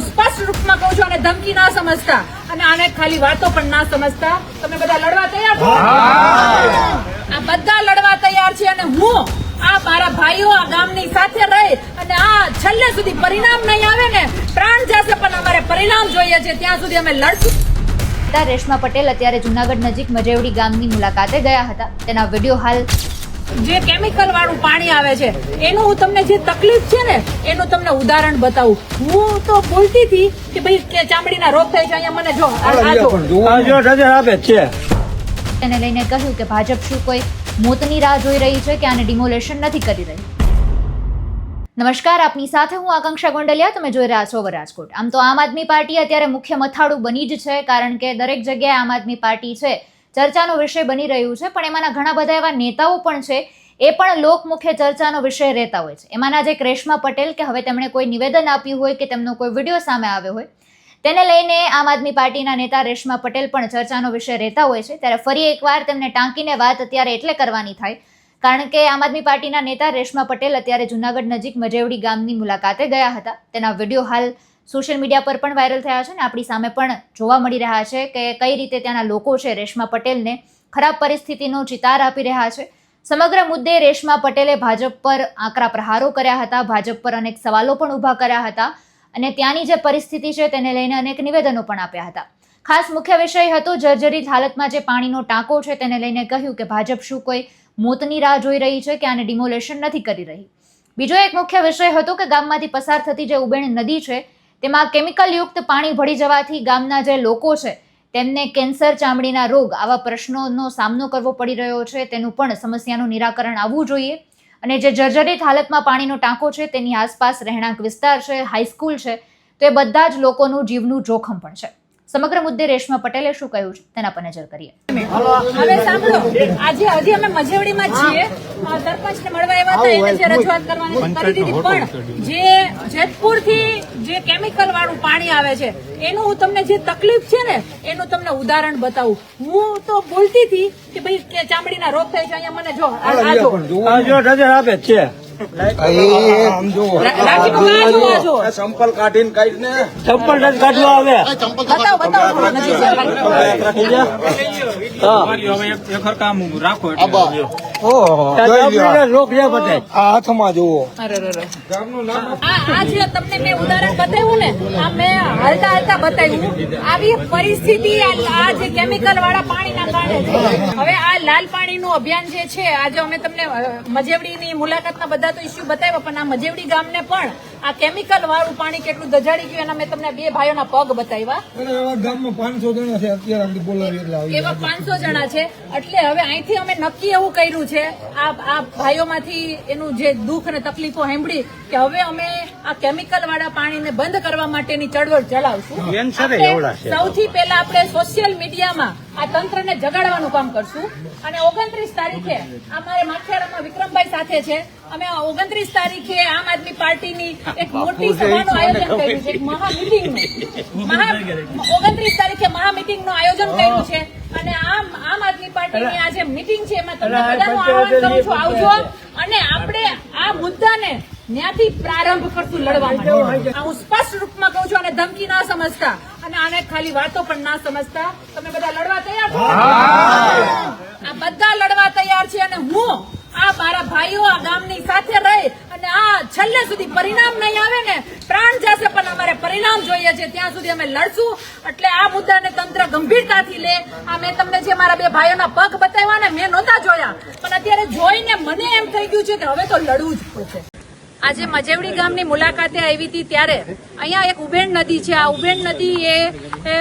હું સ્પષ્ટ રૂપમાં કહું છું અને ધમકી ના સમજતા. અને આને ખાલી વાતો પણ ના સમજતા. તમે બધા લડવા તૈયાર છો? આ બધા લડવા તૈયાર છે અને હું આ મારા ભાઈઓ આ ગામની સાથે રહી અને આ છેલ્લે સુધી પરિણામ નહીં આવે ને પ્રાણ જશે પણ અમારે પરિણામ જોઈએ છે. ત્યાં સુધી અમે લડશું. રેશમા પટેલ અત્યારે જુનાગઢ નજીક મજેવડી ગામની મુલાકાતે ગયા હતા. તેના વીડિયો હાલ જે કેમિકલ વાળું પાણી આવે છે એનું હું તમને જે તકલીફ છે ને એનું તમને ઉદાહરણ બતાવું. હું તો બોલતી હતી કે ભાઈ કે ચામડીના રોગ થાય છે અહીંયા મને જો આ- આપે છે. તેને લઈને કહ્યું કે ભાજપ શું કોઈ મોતની રાહ જોઈ રહી છે કે આને ડિમોલેશન નથી કરી રહી? નમસ્કાર આપની સાથે હું આકાંક્ષા ગોંડલિયા તમે જોઈ રહ્યા છો રાજકોટ આમ તો આમ આદમી પાર્ટી અત્યારે મુખ્ય મથાળું બની જ છે કારણ કે દરેક જગ્યાએ આમ આદમી પાર્ટી છે. ચર્ચાનો વિષય બની રહ્યું છે, પણ એમાંના ઘણા બધા એવા નેતાઓ પણ છે, એ પણ લોકમુખ્ય ચર્ચાનો વિષય રહેતા હોય છે. એમાંના જે ક્રેશ્મા પટેલ, કે હવે તેમણે કોઈ નિવેદન આપ્યું હોય કે તેમનો કોઈ વીડિયો સામે આવ્યો હોય, તેને લઈને આમ આદમી પાર્ટીના નેતા રેશમા પટેલ પણ ચર્ચાનો વિષય રહેતા હોય છે. ત્યારે ફરી એકવાર તેમને ટાંકીને વાત અત્યારે એટલે કરવાની થાય, કારણ કે આમ આદમી પાર્ટીના નેતા રેશમા પટેલ અત્યારે જુનાગઢ નજીક મજેવડી ગામની મુલાકાતે ગયા હતા. તેના વીડિયો હાલ સોશિયલ મીડિયા પર પણ વાયરલ થયા છે ને આપણી સામે પણ જોવા મળી રહ્યા છે કે કઈ રીતે ત્યાંના લોકો છે રેશમા પટેલને ખરાબ પરિસ્થિતિનો ચિતાર આપી રહ્યા છે. સમગ્ર મુદ્દે રેશમા પટેલે ભાજપ પર આકરા પ્રહારો કર્યા હતા, ભાજપ પર અનેક સવાલો પણ ઊભા કર્યા હતા અને ત્યાંની જે પરિસ્થિતિ છે તેને લઈને અનેક નિવેદનો પણ આપ્યા હતા. ખાસ મુખ્ય વિષય હતો જર્જરિત હાલતમાં જે પાણીનો ટાંકો છે તેને લઈને કહ્યું કે ભાજપ શું કોઈ મોતની રાહ જોઈ રહી છે કે આને ડિમોલેશન નથી કરી રહી. બીજો એક મુખ્ય વિષય હતો કે ગામમાંથી પસાર થતી જે ઉબેણ નદી છે તેમાં કેમિકલ યુક્ત પાણી ભળી જવાથી ગામના જે લોકો છે, તેમને કેન્સર ચામડીના રોગ આવા પ્રશ્નોનો સામનો કરવો પડી રહ્યો છે. તેનું પણ સમસ્યાનું નિરાકરણ આવવું જોઈએ. અને જે જર્જરિત હાલતમાં પાણીનો ટાંકો છે, તેની આસપાસ રહેણાંક વિસ્તાર છે, હાઈસ્કૂલ છે, તો એ બધા જ લોકોનું જીવનું જોખમ પણ છે. સમગ્ર મુદ્દે રેશમા પટેલે શું કહ્યું છે? તેના પર નજર કરીએ. હવે સાંભળો. આજે હજી અમે મજેવડીમાં છીએ. સરપંચને મળવા આવ્યા હતા. એને જે રજૂઆત કરવાની કરી દીધી. પણ જે જેતપુરથી જે કેમિકલ વાળું પાણી આવે છે એનું હું તમને જે તકલીફ છે ને એનું તમને ઉદાહરણ બતાવું. હું તો બોલતી હતી કે ભાઈ કે ચામડીના રોગ થાય છે. અહીંયા મને જો આ- આ જો. નજર આપે છે. સંપલ કાઢીને કાઢી ને. ચપ્પલ નથી કાઢવા આવે. છે. રાખી હાથમાં જુઓ. આ જે તમને મેં ઉદાહરણ બતાવ્યું ને આ મેં હાલતા હાલતા બતાવ્યું. આવી પરિસ્થિતિ આ જે કેમિકલ વાળા પાણીના કારણે હવે આ લાલ પાણીનું અભિયાન જે છે આજે અમે તમને મજેવડીની મુલાકાતના બધા તો ઇસ્યુ બતાવ્યા પણ આ મજેવડી ગામને પણ આ કેમિકલ વાળું પાણી કેટલું દજાડી ગયું એના મેં તમને બે ભાઈઓના પગ બતાવ્યા. ગામમાં પાંચસો જણા છે અત્યારે બોલાવી એટલે એવા પાંચસો જણા છે. એટલે હવે અહીંથી અમે નક્કી એવું કર્યું છે આ આ ભાઈઓમાંથી એનું જે દુઃખ અને તકલીફો સાંભળી કે હવે અમે આ કેમિકલ વાળા પાણીને બંધ કરવા માટેની ચળવળ ચલાવશું. સૌથી પહેલા આપણે સોશિયલ મીડિયામાં આ તંત્રને જગાડવાનું કામ કરશું. અને ઓગણત્રીસ તારીખે અમારે માથેરામાં વિક્રમભાઈ સાથે છે. અમે ઓગણત્રીસ તારીખે આમ આદમી પાર્ટીની એક મોટી સભાનું આયોજન કર્યું છે. એક ઓગણત્રીસ તારીખે મહામિટિંગનું આયોજન કર્યું છે. અને આમ આમ આદમી પાર્ટીની આ જે મિટિંગ છે. એમાં તમને બધાનું આહવાન કરું છું. આવજો. અને આપણે આ મુદ્દાને ત્યાંથી પ્રારંભ કરશું લડવા માટે. હું સ્પષ્ટ રૂપમાં કહું છું અને ધમકી ના સમજતા. અને આને ખાલી વાતો પણ ના સમજતા. તમે બધા લડવા તૈયાર છો? આ બધા લડવા તૈયાર છે અને હું આ મારા ભાઈઓ આ ગામની સાથે રહી અને આ છેલ્લે સુધી પરિણામ નહીં આવે ને પ્રાણ જશે પણ અમારે પરિણામ જોઈએ છે. ત્યાં સુધી અમે લડશું. એટલે આ મુદ્દાને તંત્ર ગંભીરતાથી લે. આ મેં તમને જે મારા બે ભાઈઓના પગ બતાવ્યા ને મેં નહોતા જોયા. પણ અત્યારે જોઈને મને એમ થઈ ગયું છે કે હવે તો લડવું જ પડશે. આજે મજેવડી ગામની મુલાકાતે આવી હતી ત્યારે અહીંયા એક ઉબેણ નદી છે. આ ઉબેણ નદી એ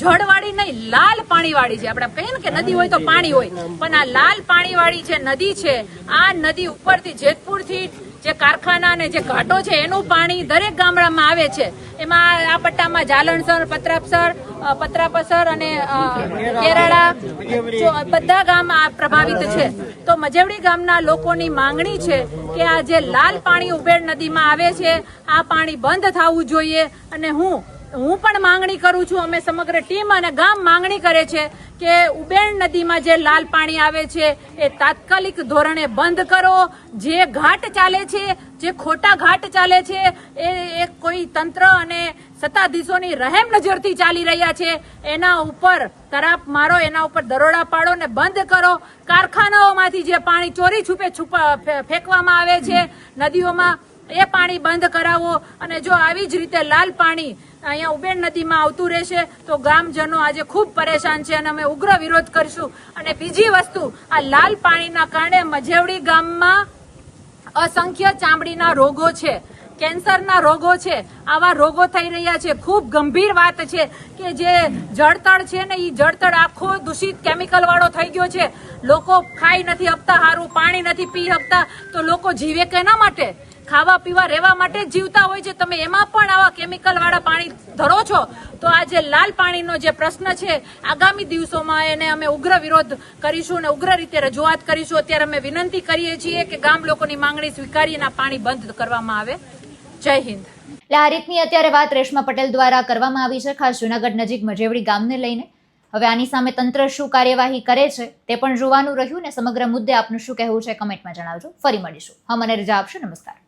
જળવાળી નહીં, લાલ પાણીવાળી છે. આપણે કહીએ ને કે નદી હોય તો પાણી હોય. પણ આ લાલ પાણીવાળી જે નદી છે, આ નદી ઉપરથી જેતપુરથી જે કારખાના અને જે ઘાટો છે, એનું પાણી દરેક ગામડામાં આવે છે. એમાં આ પટ્ટામાં જાલણસર પત્રાપસર પત્રાપસર અને કેરાળા બધા ગામ પ્રભાવિત છે. તો મજેવડી ગામના લોકોની માંગણી છે કે આ જે લાલ પાણી ઉબેડ નદીમાં આવે છે, આ પાણી બંધ થવું જોઈએ અને હું હું પણ માંગણી કરું છું, અમે સમગ્ર ટીમ અને ગામ માંગણી કરે છે કે ઉબેણ નદીમાં જે લાલ પાણી આવે છે, એ તાત્કાલિક ધોરણે બંધ કરો. જે ઘાટ ચાલે છે, જે ખોટા ઘાટ ચાલે છે, એ એક કોઈ તંત્ર અને સત્તાધીશોની રહેમ નજરથી ચાલી રહ્યા છે. એના ઉપર તરાપ મારો, એના ઉપર દરોડા પાડો ને બંધ કરો. કારખાનાઓમાંથી જે પાણી ચોરી છુપે ફેંકવામાં આવે છે, નદીઓમાં એ પાણી બંધ કરાવો અને જો આવી જ રીતે લાલ પાણી અહીંયા ઉબેર નદીમાં આવતું રહેશે, તો ગામજનો આજે ખૂબ પરેશાન છે અને અમે ઉગ્ર વિરોધ કરીશું. અને બીજી વસ્તુ, આ લાલ પાણીના કારણે મજેવડી ગામમાં અસંખ્ય ચામડીના રોગો છે, કેન્સરના રોગો છે, આવા રોગો થઈ રહ્યા છે. ખૂબ ગંભીર વાત છે કે જે જળતળ છે ને એ જળતળ આખો દૂષિત કેમિકલ વાળો થઈ ગયો છે. લોકો ખાઈ નથી આપતા સારું પાણી નથી પી શકતા તો લોકો જીવે કેના માટે? ખાવા પીવા રહેવા માટે જીવતા હોય છે. તમે એમાં પણ આવા કેમિકલ વાળા પાણી ધરો છો, તો આ જે લાલ પાણીનો જે પ્રશ્ન છે, આગામી દિવસોમાં એને અમે ઉગ્ર વિરોધ કરીશું અને ઉગ્ર રીતે રજૂઆત કરીશું. અત્યારે અમે વિનંતી કરીએ છીએ કે ગામ લોકોની માંગણી સ્વીકારીને પાણી બંધ કરવામાં આવે. જય હિન્દ. એટલે આ રીતની અત્યારે વાત રેશમા પટેલ દ્વારા કરવામાં આવી છે. ખાસ જુનાગઢ નજીક મજેવડી ગામને લઈને. હવે આની સામે તંત્ર શું કાર્યવાહી કરે છે, તે પણ જોવાનું રહ્યું ને સમગ્ર મુદ્દે આપનું શું કહેવું છે કમેન્ટમાં જણાવજો. ફરી મળીશું. હમ મને રજા આપશો. નમસ્કાર.